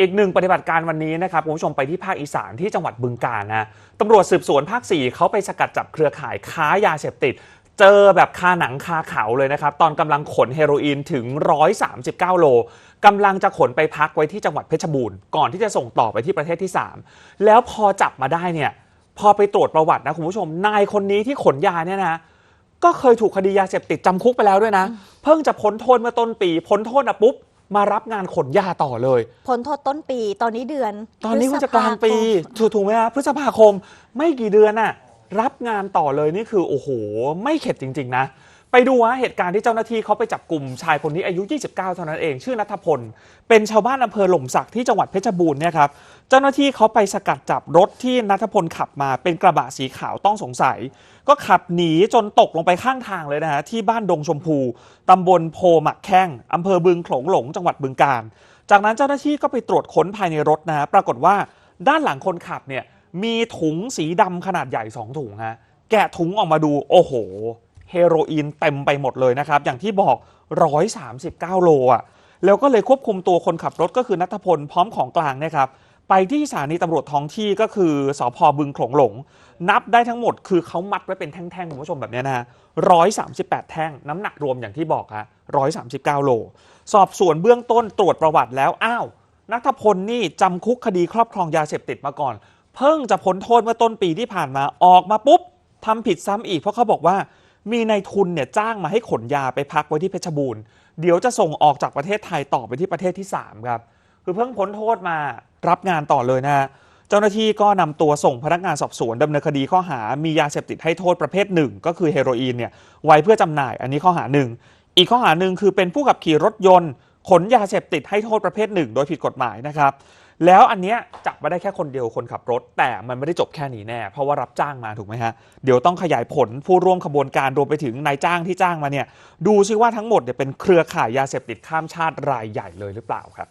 อีกหนึ่งปฏิบัติการวันนี้นะครับคุณผู้ชมไปที่ภาคอีสานที่จังหวัดบึงกาฬนะตำรวจสืบสวนภาค 4เขาไปสกัดจับเครือข่ายค้ายาเสพติด เจอแบบคาหนังคาเขาเลยนะครับ ตอนกำลังขนเฮโรอีนถึง 139 โลกำลังจะขนไปพักไว้ที่จังหวัดเพชรบูรณ์ก่อนที่จะส่งต่อไปที่ประเทศที่ 3 แล้วพอจับมาได้เนี่ยพอไปตรวจประวัตินะคุณผู้ชมนายคนนี้ที่ขนยาเนี่ยนะก็เคยถูกคดียาเสพติดจำคุกไปแล้วด้วยนะ เพิ่งจะพ้นโทษเมื่อต้นปีพ้นโทษนะปุ๊บ มารับงานขนยาต่อเลยพ้นโทษต้นปีตอนนี้เดือนตอนนี้พว่าฤษจะกลางปีภคมถูกถูกไหมฮะพฤษภาคมไม่กี่เดือนน่ะรับงานต่อเลยนี่คือโอ้โห ไม่เข็ดจริง ๆ นะ ไปดูว่าเหตุการณ์ที่เจ้าหน้าที่เขาไปจับกลุ่มชายคนนี้อายุ 29 เท่านั้นเอง ชื่อนัทพล เป็นชาวบ้านอำเภอหล่มสักที่จังหวัดเพชรบูรณ์เนี่ยครับ เจ้าหน้าที่เขาไปสกัดจับรถที่นัทพลขับมาเป็นกระบะสีขาวต้องสงสัย ก็ขับหนีจนตกลงไปข้างทางเลยนะฮะที่บ้านดงชมพูตำบลโพหมักแข้งอำเภอบึงโขลงหลงจังหวัดบึงกาฬ จากนั้นเจ้าหน้าที่ก็ไปตรวจค้นภายในรถนะฮะปรากฏว่าด้านหลังคนขับเนี่ยมีถุงสีดำขนาดใหญ่2ถุงฮะแกะถุงออกมาดูโอ้โห เฮโรอีนเต็มไปหมดเลยนะครับ อย่างที่บอก 139 โลอะแล้วก็เลยควบคุมตัวคนขับรถก็คือนัทพลพร้อมของกลางเนะครับไปที่สถานีตำรวจท้องที่ก็คือสพบึงโขลงหลง นับได้ทั้งหมดคือเขามัดไว้เป็นแท่งๆคุณผู้ชมแบบนี้นะฮะ138แท่ง น้ำหนักรวมอย่างที่บอกฮะ139โล สอบสวนเบื้องต้นตรวจประวัติแล้ว อ้าว นัทพลนี่จำคุกคดีครอบครองยาเสพติดมาก่อน เพิ่งจะพ้นโทษเมื่อต้นปีที่ผ่านมาออกมาปุ๊บทำผิดซ้ำอีกเพราะเขาบอกว่า มีนายทุนเนี่ยจ้างมาให้ขนยาไปพักไว้ที่เพชรบูรณ์ เดี๋ยวจะส่งออกจากประเทศไทยต่อไปที่ประเทศที่ 3 ครับ คือเพิ่งพ้นโทษมารับงานต่อเลยนะฮะเจ้าหน้าที่ก็นำตัวส่งพนักงานสอบสวนดำเนินคดีข้อหา มียาเสพติดให้โทษประเภทหนึ่งก็คือเฮโรอีนเนี่ยไว้เพื่อจำหน่าย อันนี้ข้อหาหนึ่ง อีกข้อหาหนึ่งคือเป็นผู้ขับขี่รถยนต์ ขนยาเสพติดให้โทษประเภทหนึ่งโดยผิดกฎหมายนะครับ แล้วอันเนี้ยจับมาได้แค่คนเดียวคนขับรถ แต่มันไม่ได้จบแค่นี้แน่ เพราะว่ารับจ้างมาถูกไหมฮะ เดี๋ยวต้องขยายผลผู้ร่วมขบวนการรวมไปถึงนายจ้างที่จ้างมาเนี่ยดูซิว่าทั้งหมดเนี่ยเป็นเครือข่ายยาเสพติดข้ามชาติรายใหญ่เลยหรือเปล่าครับ